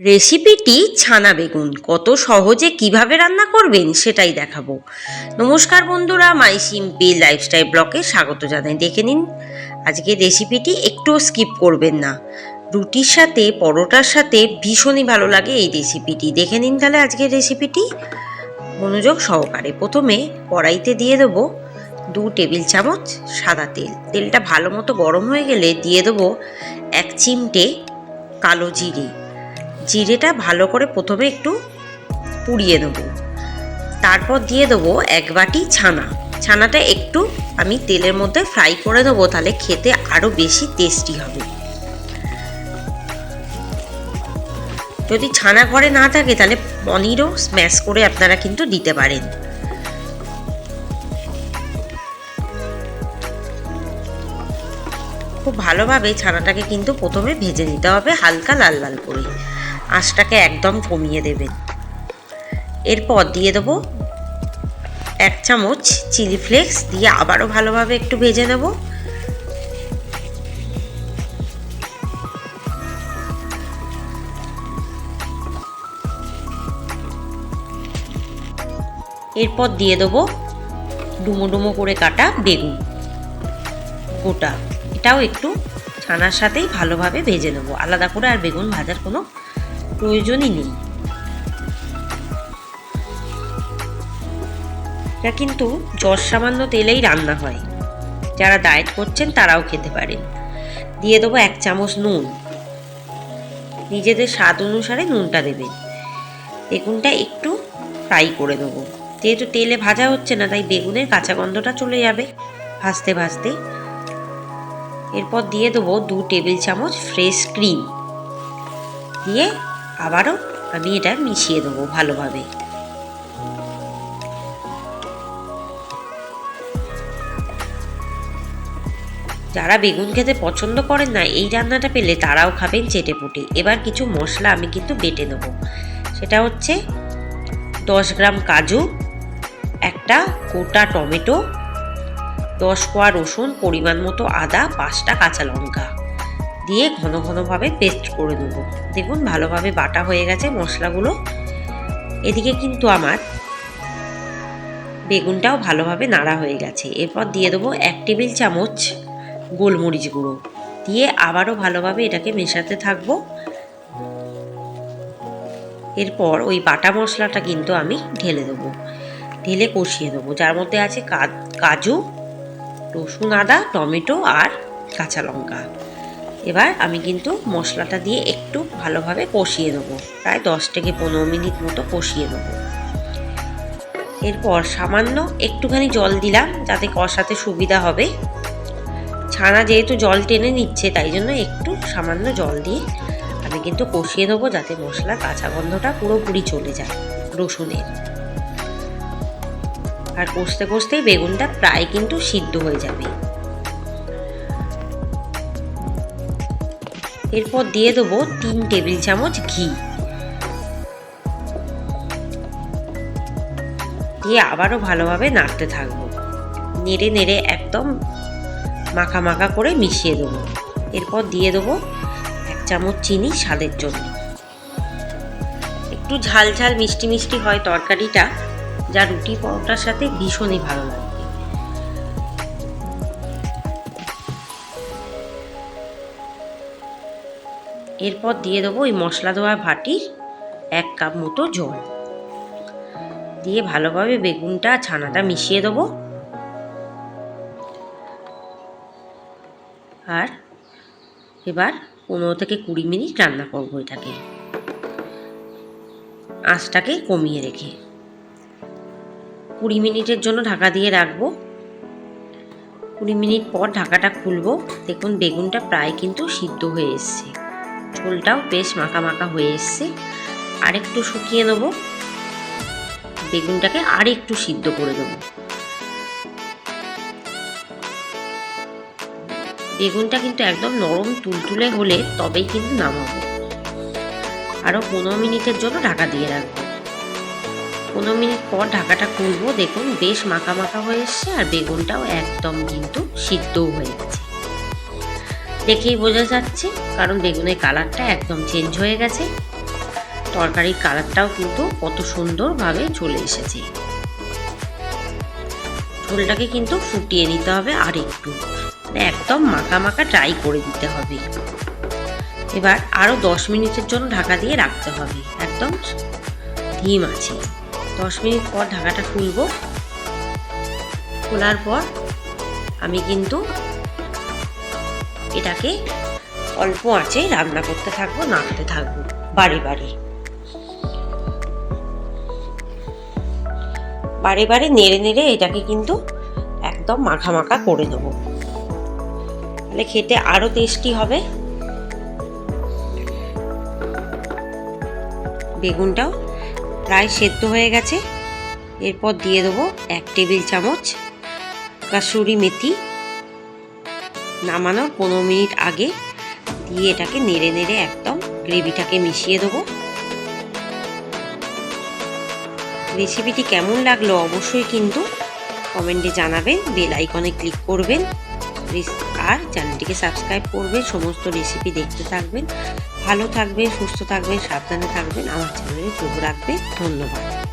রেসিপিটি ছানা বেগুন। কত সহজে কীভাবে রান্না করবেন সেটাই দেখাবো। নমস্কার বন্ধুরা মাই সিম্পি লাইফস্টাইল ব্লকে স্বাগত জানাই। দেখে নিন, আজকে রেসিপিটি একটুও স্কিপ করবেন না। রুটির সাথে, পরোটার সাথে ভীষণই ভালো লাগে এই রেসিপিটি দেখে নিন তাহলে আজকের রেসিপিটি মনোযোগ সহকারে প্রথমে কড়াইতে দিয়ে দেবো দু টেবিল চামচ সাদা তেল। তেলটা ভালো মতো গরম হয়ে গেলে দিয়ে দেবো এক চিমটে কালো জিরে। জিরেটা ভালো করে প্রথমে একটু পুড়িয়ে নেব। তারপর দিয়ে দেবো এক বাটি ছানা। ছানাটা একটু আমি তেলের মধ্যে ফ্রাই করে দেবো, তাহলে খেতে আরও বেশি টেস্টি হবে। যদি ছানা ঘরে না থাকে, তাহলে পনিরও স্ম্যাশ করে আপনারা কিন্তু দিতে পারেন। খুব ভালোভাবে ছানাটাকে কিন্তু প্রথমে ভেজে নিতে হবে হালকা লাল লাল করে। আঁচটাকে একদম কমিয়ে দেবেন এরপর দিয়ে দেবো এক চামচ চিলি ফ্লেক্স দিয়ে আবারও ভালোভাবে একটু ভেজে নেব। এরপর দিয়ে দেবো ডুমো ডুমো করে কাটা বেগুন গোটা। এটাও একটু ছানার সাথেই ভালোভাবে ভেজে নেব। আলাদা করে আর বেগুন ভাজার কোনো প্রয়োজনই নেই। এটা কিন্তু জ্বর সামান্য তেলেই রান্না হয়। যারা ডায়েট করছেন তারাও খেতে পারেন। দিয়ে দেবো এক চামচ নুন। নিজেদের স্বাদ অনুসারে নুনটা দেবেন। বেগুনটা একটু ফ্রাই করে দেবো। যেহেতু তেলে ভাজা হচ্ছে না, তাই বেগুনের কাঁচা গন্ধটা চলে যাবে। ভাজতে ভাজতে। এরপর দিয়ে দেবো দু টেবিল চামচ ফ্রেশ ক্রিম দিয়ে আবারও আমি এটা মিশিয়ে দেবো ভালোভাবে। যারা বেগুন খেতে পছন্দ করেন না, এই রান্নাটা পেলে তারাও খাবেন চেটে পুটে এবার কিছু মশলা আমি কিন্তু বেটে নেব। সেটা হচ্ছে দশ গ্রাম কাজু, একটা গোটা টমেটো, দশ কোয়া রসুন, পরিমাণ মতো আদা, পাঁচটা কাঁচা লঙ্কা। দিয়ে ঘন ঘনভাবে পেস্ট করে দেবো দেখুন, ভালোভাবে বাটা হয়ে গেছে মশলাগুলো। এদিকে কিন্তু আমার বেগুনটাও ভালোভাবে নাড়া হয়ে গেছে। এরপর দিয়ে দেবো এক টেবিল চামচ গোলমরিচ গুঁড়ো। দিয়ে আবারও ভালোভাবে এটাকে মেশাতে থাকব। এরপর ওই বাটা মশলাটা কিন্তু আমি ঢেলে দেবো। ঢেলে কষিয়ে দেবো। যার মধ্যে আছে কাজু, রসুন আদা, টমেটো আর কাঁচা লঙ্কা। এবার আমি কিন্তু মশলাটা দিয়ে একটু ভালোভাবে কষিয়ে দেবো প্রায় দশ থেকে পনেরো মিনিট মতো কষিয়ে দেবো এরপর সামান্য একটুখানি জল দিলাম যাতে কষাতে সুবিধা হবে। ছানা যেহেতু জল টেনে নিচ্ছে, তাই জন্য একটু সামান্য জল দিয়ে আমি কিন্তু কষিয়ে দেবো যাতে মশলার কাঁচা গন্ধটা পুরোপুরি চলে যায় রসুনের। আর কষতে কষতেই বেগুনটা প্রায় কিন্তু সিদ্ধ হয়ে যাবে। এরপর দিয়ে দেবো তিন টেবিল চামচ ঘি। দিয়ে আবারও ভালোভাবে নাড়তে থাকব। নেড়ে নেড়ে একদম মাখা মাখা করে মিশিয়ে দেবো। এরপর দিয়ে দেবো এক চামচ চিনি স্বাদের জন্য। একটু ঝাল ঝাল মিষ্টি মিষ্টি হয় তরকারিটা, যা রুটি পরোটার সাথে ভীষণই ভালো লাগবে এরপর দিয়ে দেবো ওই মশলা দেওয়া ভাটির এক কাপ মতো জল। দিয়ে ভালোভাবে বেগুনটা, ছানাটা মিশিয়ে দেবো। আর এবার পনেরো থেকে কুড়ি মিনিট রান্না করব এটাকে। আঁচটাকে কমিয়ে রেখে। কুড়ি মিনিটের জন্য ঢাকা দিয়ে রাখব। কুড়ি মিনিট পর ঢাকাটা খুলবো। দেখুন, বেগুনটা প্রায় কিন্তু সিদ্ধ হয়ে এসছে। ঝোলটাও বেশ মাখা মাখা হয়ে এসছে। আর একটু শুকিয়ে নেব। বেগুনটাকে আর একটু সিদ্ধ করে দেবো বেগুনটা কিন্তু একদম নরম তুলতুলে হলে তবেই কিন্তু নামাবো। আরও পনেরো মিনিটের জন্য ঢাকা দিয়ে রাখব। পনেরো মিনিট পর ঢাকাটা খুলবো। দেখুন, বেশ মাখা মাখা হয়ে এসছে আর বেগুনটাও একদম কিন্তু সিদ্ধও হয়ে গেছে। দেখেই বোঝা যাচ্ছে কারণ বেগুনের কালারটা একদম চেঞ্জ হয়ে গেছে। তরকারির কালারটাও কিন্তু কত সুন্দরভাবে চলে এসেছে। ঝোলটাকে কিন্তু ফুটিয়ে নিতে হবে আর একটু। মানে একদম মাখা মাখা ট্রাই করে দিতে হবে। এবার আরও দশ মিনিটের জন্য ঢাকা দিয়ে রাখতে হবে। একদম ধিম আছে। দশ মিনিট পর ঢাকাটা খুলব। খোলার পর আমি কিন্তু এটাকে অল্প আঁচে রান্না করতে থাকব, নাড়তে থাকব বাড়ি বাড়ি বারে বারে নেড়ে নেড়ে এটাকে কিন্তু একদম মাখা মাখা করে দেবো। তাহলে খেতে আরও টেস্টি হবে। বেগুনটাও প্রায় সেদ্ধ হয়ে গেছে। এরপর দিয়ে দেবো এক টেবিল চামচ কাসুরি মেথি। নামানোর পনেরো মিনিট আগে দিয়ে এটাকে নেড়ে নেড়ে একদম গ্রেভিটাকে মিশিয়ে দেবো। রেসিপিটি কেমন লাগল অবশ্যই কিন্তু কমেন্টে জানাবেন, বেল আইকনে ক্লিক করবেন আর চ্যানেলটিকে সাবস্ক্রাইব করবেন, সমস্ত রেসিপি দেখতে থাকবেন, ভালো থাকবেন, সুস্থ থাকবেন, সাবধানে থাকবেন, আমার চ্যানেলে চোখ রাখবেন, ধন্যবাদ।